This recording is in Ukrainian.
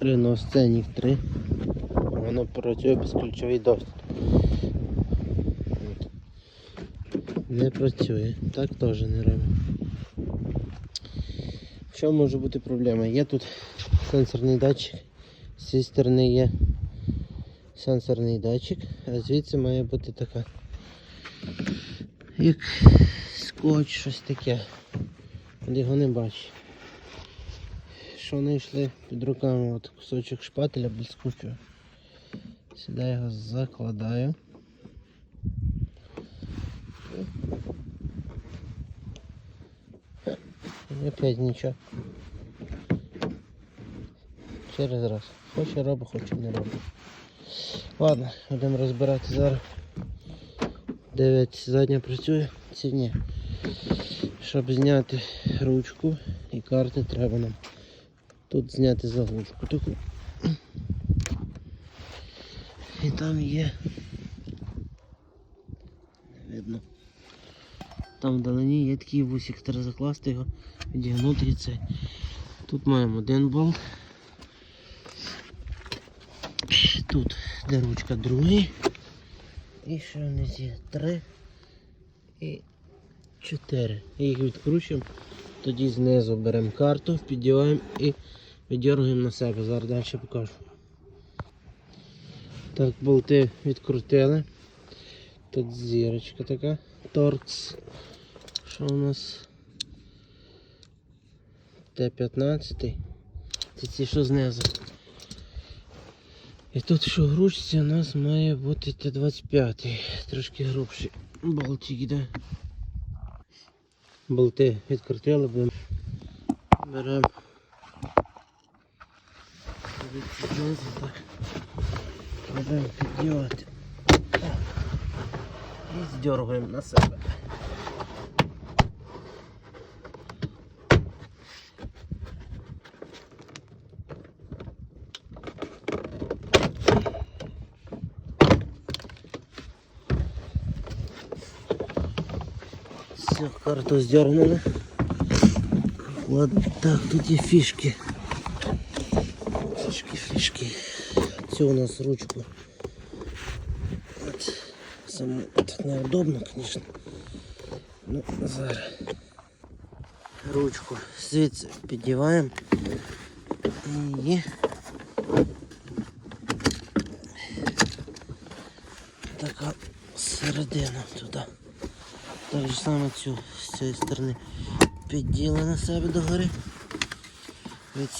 Renault Scenic 3. Воно працює безключовий доступ. Не працює. Так теж не робить. Що може бути проблема? Є тут сенсорний датчик, з цієї сторони є сенсорний датчик, а звідси має бути така як скотч, щось таке. Його не бачу. Що знайшли під руками от кусочок шпателя блискучого. Сюди його закладаю. І опять нічого. Через раз. Хоче робить, хоче не робить. Ладно, будемо розбирати зараз. Дев'ять задня працює, ці ні. Щоб зняти ручку і карти треба нам тут зняти заглушку таку. І там є. Не видно. Там вдалині є такий вусик, треба закласти його, відігнути і це. Тут маємо один болт. Тут де ручка другий. І ще внизу є три і чотири. І їх відкручуємо. Тоді знизу беремо карту, піддіваємо і віддергуємо на себе. Зараз далі покажу. Так, болти відкрутили. Тут зірочка така. Торкс. Що у нас? Т-15. Це ці, що знизу. І тут що в ручці у нас має бути Т-25. Трошки грубший болтик йде. Болти відкрутили, будемо. Беремо. Будемо піддівати. І здергуємо на себе. Все, карту здернули. Ладно, так, тут є фішки. Фішки, фішки. Це у нас ручку. От. Саму так неудобно, звісно. Ну, зараз. Ручку звідси піддіваємо. І така середина туди. Так же саме цю з цієї сторони підділи на себе догори.